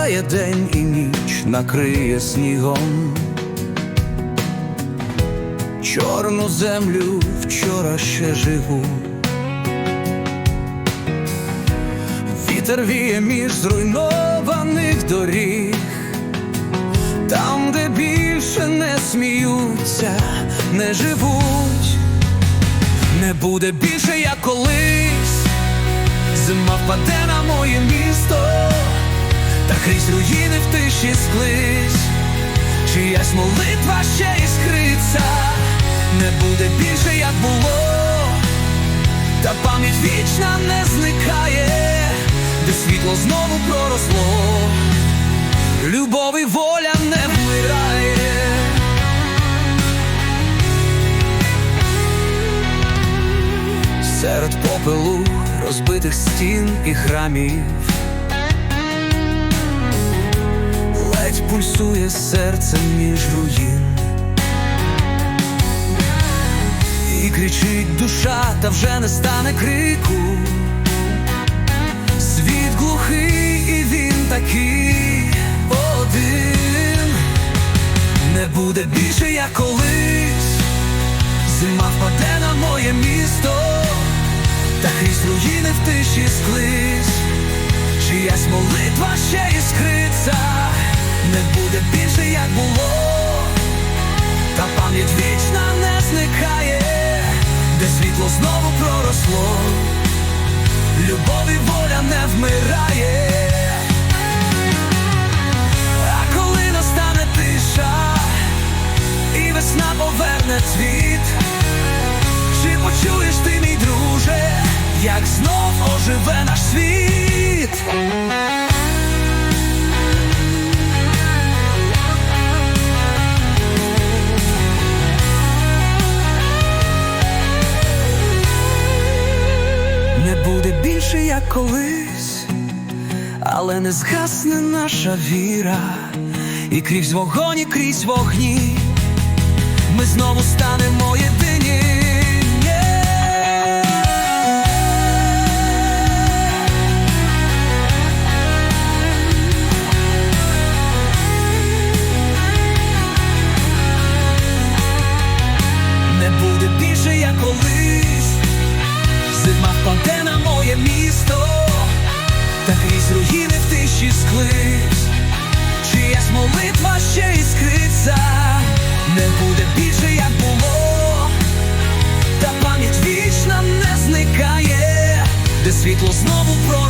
Настає день і ніч накриє снігом. Чорну землю вчора ще живу. Вітер віє між зруйнованих доріг, там, де більше не сміються, не живуть, не буде більше, як колись. Зима впаде на моє місто, та крізь руїни в тиші склись, чиясь молитва ще іскриться, не буде більше, як було, та пам'ять вічна не зникає, де світло знову проросло, любов і воля не вмирає. Серед попелу розбитих стін і храмів пульсує серце між руїн, і кричить душа, та вже не стане крику. Світ глухий, і він такий один, не буде більше, як колись. Зима впаде на моє місто, та крізь руїни в тиші склись, чиясь молитва ще іскриться, не буде більше, як було, та пам'ять вічна не зникає, де світло знову проросло, любов і воля не вмирає. А коли настане тиша, і весна поверне цвіт. Чи почуєш ти, мій друже, як знов оживе наш світ? Як колись, але не згасне наша віра, і крізь вогонь, і крізь вогні ми знову станемо єдині. Та крізь руїни в тиші склись, чиясь молитва ще іскриться, не буде більше, як було, та пам'ять вічна не зникає, де світло знову проросло,